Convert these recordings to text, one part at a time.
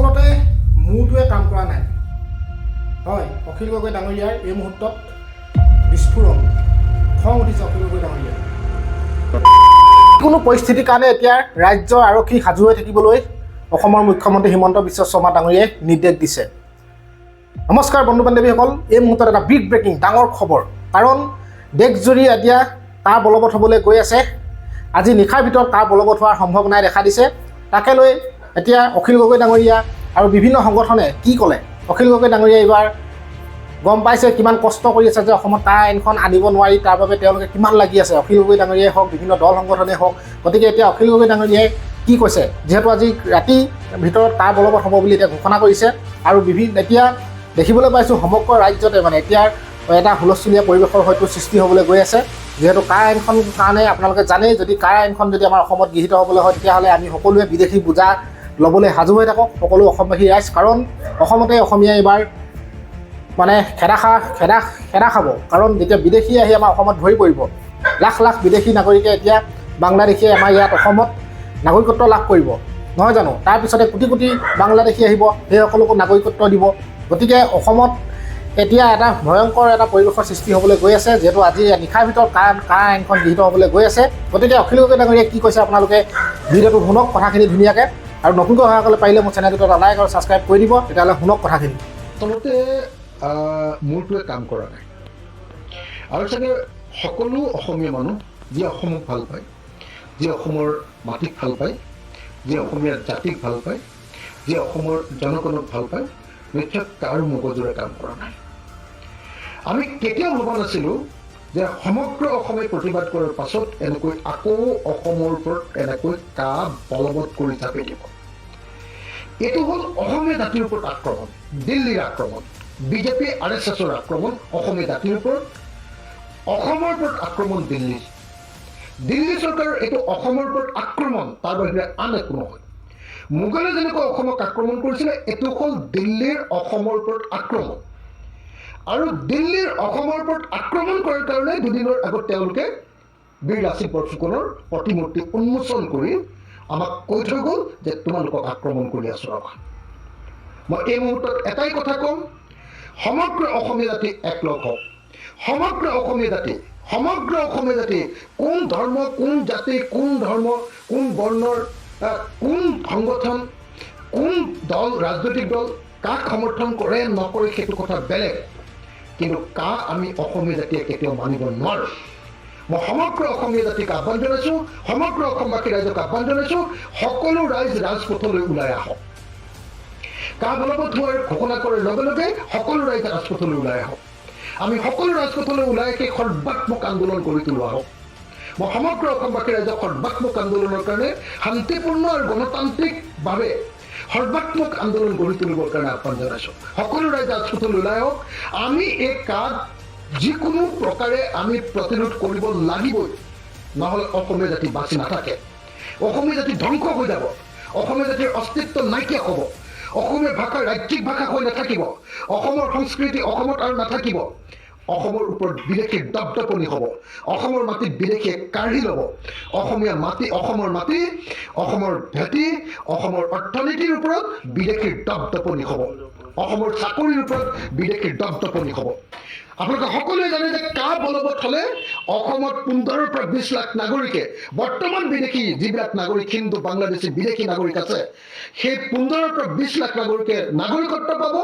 আচলতে মূৰটোৱে কাম কৰা নাই। হয় অখিল গগৈ ডাঙৰীয়াৰ এই মুহূৰ্তত বিস্ফোৰণ। খং উঠিছে অখিল গগৈ ডাঙৰীয়াৰ। যিকোনো পৰিস্থিতিৰ কাৰণে এতিয়া ৰাজ্য আৰক্ষী সাজু হৈ থাকিবলৈ অসমৰ মুখ্যমন্ত্ৰী হিমন্ত বিশ্ব শৰ্মা ডাঙৰীয়াই নিৰ্দেশ দিছে। নমস্কাৰ বন্ধু বান্ধৱীসকল এই মুহূৰ্তত এটা বিগ ব্ৰেকিং ডাঙৰ খবৰ। কাৰণ দেশজুৰি এতিয়া কাৰ বলবৎ হ'বলৈ গৈ আছে। আজি নিশাৰ ভিতৰত কাৰ বলবৎ হোৱাৰ সম্ভাৱনাই দেখা দিছে। তাকে লৈ এতিয়া অখিল গগৈ ডাঙৰীয়া আৰু বিভিন্ন সংগঠনে কি ক'লে? অখিল গগৈ ডাঙৰীয়াই এইবাৰ গম পাইছে কিমান কষ্ট কৰি আছে যে অসমত কাৰ আইনখন আনিব নোৱাৰি তাৰ বাবে তেওঁলোকে কিমান লাগি আছে। অখিল গগৈ ডাঙৰীয়াই হওক বিভিন্ন দল সংগঠনেই হওক। গতিকে এতিয়া অখিল গগৈ ডাঙৰীয়াই কি কৈছে? যিহেতু আজি ৰাতি ভিতৰত কাৰ বলবৎ হ'ব বুলি এতিয়া ঘোষণা কৰিছে। আৰু বিভিন্ন এতিয়া দেখিবলৈ পাইছোঁ সমগ্ৰ ৰাজ্যতে মানে এতিয়া এটা হুলস্থুলীয়া পৰিৱেশৰ হয়তো সৃষ্টি হ'বলৈ গৈ আছে। যিহেতু কাৰ আইনখন কাৰণে আপোনালোকে জানেই যদি কাৰ আইনখন যদি আমাৰ অসমত গৃহীত হ'বলৈ হয় তেতিয়াহ'লে আমি সকলোৱে বিদেশী বোজা ল'বলৈ সাজু হৈ থাকক সকলো অসমবাসী ৰাইজ। কাৰণ অসমতে অসমীয়া এইবাৰ মানে খেদা খা খেদা খেদা খাব। কাৰণ যেতিয়া বিদেশী আহি আমাৰ অসমত ভৰি পৰিব লাখ লাখ বিদেশী নাগৰিকে এতিয়া বাংলাদেশীয়ে আমাৰ ইয়াত অসমত নাগৰিকত্ব লাভ কৰিব। নহয় জানো? তাৰপিছতে কোটি কোটি বাংলাদেশী আহিব সেই সকলোকো নাগৰিকত্ব দিব। গতিকে অসমত এতিয়া এটা ভয়ংকৰ এটা পৰিৱেশৰ সৃষ্টি হ'বলৈ গৈ আছে যিহেতু আজি নিশাৰ ভিতৰত কাৰ কাৰ আইনখন গৃহীত হ'বলৈ গৈ আছে। গতিকে অখিল গগৈ ডাঙৰীয়াই কি কৈছে আপোনালোকে? ভিডিঅ'টো শুনক কথাখিনি ধুনীয়াকৈ। আৰু নতুনকৈ অহাসকলে পাৰিলে মোৰ চেনেলটোত এটা লাইক আৰু ছাবস্ক্ৰাইব কৰি দিব, তেতিয়াহ'লে শুনক কথাখিনি। আচলতে মূৰটোৱে কাম কৰা নাই। আৰু চাগে সকলো অসমীয়া মানুহ যি অসমক ভালো পায় যি অসমৰ মাটিক ভালো পায় যি অসমীয়া জাতিক ভালো পায় যি অসমৰ জনগণক ভালো পায়, নিশ্চয় তাৰ মগজুৰে কাম কৰা নাই। আমি কেতিয়াও ভবা নাছিলোঁ যে সমগ্ৰ অসমে প্ৰতিবাদ কৰাৰ পাছত এনেকৈ আকৌ অসমৰ ওপৰত এনেকৈ কা বলবৎ কৰি চাপি দিব এইটো হ'ল অসমীয়া জাতিৰ ওপৰত আক্ৰমণ, দিল্লীৰ আক্ৰমণ বিজেপি আৰ এছ এছৰ আক্ৰমণ, অসমীয়া জাতিৰ ওপৰত। অসমৰ ওপৰত আক্ৰমণ দিল্লীৰ দিল্লী চৰকাৰৰ এইটো অসমৰ ওপৰত আক্ৰমণ, তাৰ বাহিৰে আন একো নহয়। মোগলে যেনেকৈ অসমক আক্ৰমণ কৰিছিলে, এইটো হ'ল দিল্লীৰ অসমৰ ওপৰত আক্ৰমণ। আৰু দিল্লীৰ অসমৰ ওপৰত আক্ৰমণ কৰাৰ কাৰণে দুদিনৰ আগত তেওঁলোকে বীৰ লাচিত বৰফুকনৰ প্ৰতিমূৰ্তি উন্মোচন কৰি আমাক কৈ থৈ গ'ল যে তোমালোকক আক্ৰমণ কৰি আছোঁ ৰবা। মই এই মুহূৰ্তত এটাই কথা ক'ম, সমগ্ৰ অসমীয়া জাতি একলগ হওক। সমগ্ৰ অসমীয়া জাতি, সমগ্ৰ অসমীয়া জাতি কোন ধৰ্ম, কোন জাতি, কোন ধৰ্ম, কোন বৰ্ণৰ কোন সংগঠন, কোন দল, ৰাজনৈতিক দল, কাক সমৰ্থন কৰে, নকৰে, সেইটো কথা বেলেগ। কিন্তু কা আমি অসমীয়া জাতিয়ে কেতিয়াও মানিব নোৱাৰোঁ। মই সমগ্ৰ অসমীয়া জাতিক আহ্বান জনাইছোঁ, সমগ্ৰ অসমবাসী ৰাইজক আহ্বান জনাইছোঁ, সকলো ৰাইজ ৰাজপথলৈ ওলাই আহক। কা বলবৎ হোৱাৰ ঘোষণা কৰাৰ লগে লগে সকলো ৰাইজ ৰাজপথলৈ ওলাই আহক। আমি সকলো ৰাজপথলৈ ওলাই আহি সৰ্বাত্মক আন্দোলন কৰি তোলো আহক মই সমগ্ৰ অসমবাসী ৰাইজক সৰ্বাত্মক আন্দোলনৰ কাৰণে শান্তিপূৰ্ণ আৰু গণতান্ত্ৰিকভাৱে সৰ্বাত্মক আন্দোলন গঢ়ি তুলিবৰ কাৰণে আহ্বান জনাইছোঁ সকলো ৰাইজ ৰাজপথলৈ ওলাই আমি এই কাক যিকোনো প্ৰকাৰে আমি প্ৰতিৰোধ কৰিব লাগিবই। নহ'লে অসমীয়া জাতি বাচি নাথাকে। অসমীয়া জাতি ধ্বংস হৈ যাব। অসমীয়া জাতিৰ অস্তিত্ব নাইকিয়া হ'ব। অসমীয়া ভাষা ৰাজ্যিক ভাষা হৈ নাথাকিব। অসমৰ সংস্কৃতি অসমত আৰু নাথাকিব। অসমৰ ওপৰত বিদেশীৰ দপদপনি হ'ব। অসমৰ মাটি বিদেশীয়ে কাঢ়ি ল'ব। অসমীয়া মাটি, অসমৰ মাটি, অসমৰ ভেটি, অসমৰ অৰ্থনীতিৰ ওপৰত বিদেশীৰ দপদপনি হ'ব। অসমৰ চাকৰিৰ ওপৰত বিদেশীৰ দপদপনি হ'ব। আপোনালোকে সকলোৱে জানে যে কা বলবৎ হ'লে অসমত পোন্ধৰৰ পৰা বিছ লাখ নাগৰিকে, বৰ্তমান বিদেশি যিবিলাক নাগৰিক, হিন্দু, বাংলাদেশী বিদেশি নাগৰিক আছে, সেই পোন্ধৰৰ পৰা বিছ লাখ নাগৰিকে নাগৰিকত্ব পাব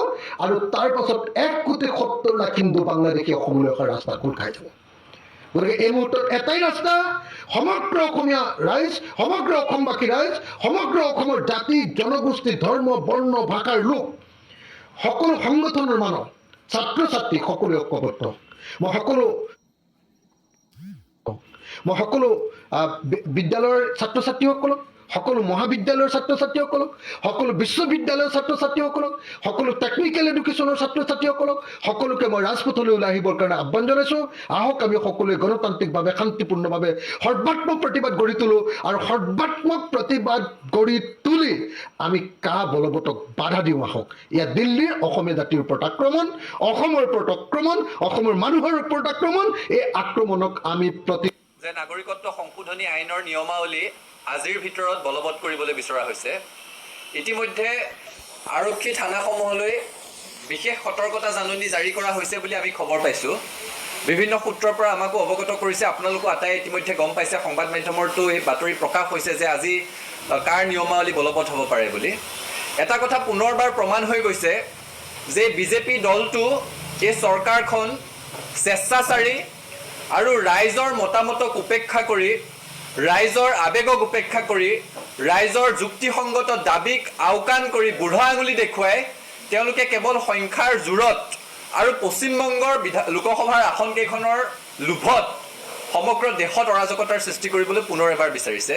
আৰু তাৰ পাছত এক কোটি সত্তৰ লাখ হিন্দু বাংলাদেশী অসমলৈ অহা ৰাস্তা খোল খাই যাব? গতিকে এই মুহূৰ্তত এটাই ৰাস্তা, সমগ্ৰ অসমীয়া ৰাইজ, সমগ্ৰ অসমবাসী ৰাইজ, সমগ্ৰ অসমৰ জাতি, জনগোষ্ঠী, ধৰ্ম, বৰ্ণ, ভাষাৰ লোক সকলো সংগঠনৰ মানুহ ছাত্ৰ ছাত্ৰী সকলোৱে ঐক্যবদ্ধ। মই সকলো মই সকলো বিদ্যালয়ৰ ছাত্ৰ ছাত্ৰীসকলক সকলো মহাবিদ্যালয়ৰ ছাত্ৰ ছাত্ৰীসকলক সকলো বিশ্ববিদ্যালয়ৰ ছাত্ৰ ছাত্ৰীসকলক সকলো টেকনিকেল এডুকেশ্যনৰ ছাত্ৰ ছাত্ৰীসকলক সকলোকে মই ৰাজপথলৈ ওলাই আহিবৰ কাৰণে আহ্বান জনাইছোঁ। আহক, আমি সকলোৱে গণতান্ত্ৰিকভাৱে, শান্তিপূৰ্ণভাৱে সৰ্বাত্মক প্ৰতিবাদ গঢ়ি তোলোঁ আৰু সৰ্বাত্মক প্ৰতিবাদ গঢ়ি তুলি আমি কা বলবতক বাধা দিওঁ আহক। ইয়াত দিল্লীৰ অসমীয়া জাতিৰ ওপৰত আক্ৰমণ, অসমৰ ওপৰত আক্ৰমণ, অসমৰ মানুহৰ ওপৰত আক্ৰমণ, এই আক্ৰমণক আমি প্ৰতি যে নাগৰিকত্ব সংশোধনী আইনৰ নিয়মাৱলী আজিৰ ভিতৰত বলবৎ কৰিবলৈ বিচৰা হৈছে। ইতিমধ্যে আৰক্ষী থানাসমূহলৈ বিশেষ সতৰ্কতা জাননী জাৰি কৰা হৈছে বুলি আমি খবৰ পাইছোঁ। বিভিন্ন সূত্ৰৰ পৰা আমাকো অৱগত কৰিছে। আপোনালোকো আটাই ইতিমধ্যে গম পাইছে। সংবাদ মাধ্যমৰতো এই বাতৰি প্ৰকাশ হৈছে যে আজি কাৰ নিয়মাৱলী বলবৎ হ'ব পাৰে বুলি। এটা কথা পুনৰবাৰ প্ৰমাণ হৈ গৈছে যে বিজেপি দলটো এই চৰকাৰখন স্বেচ্ছাচাৰী আৰু ৰাইজৰ মতামতক উপেক্ষা কৰি ৰাইজৰ আৱেগক উপেক্ষা কৰি ৰাইজৰ যুক্তিসংগত দাবীক আওকাণ কৰি বুঢ়া আঙুলি দেখুৱাই তেওঁলোকে কেৱল সংখ্যাৰ জোৰত আৰু পশ্চিমবংগৰ বিধা লোকসভাৰ আসনকেইখনৰ লোভত সমগ্ৰ দেশত অৰাজকতাৰ সৃষ্টি কৰিবলৈ পুনৰ এবাৰ বিচাৰিছে।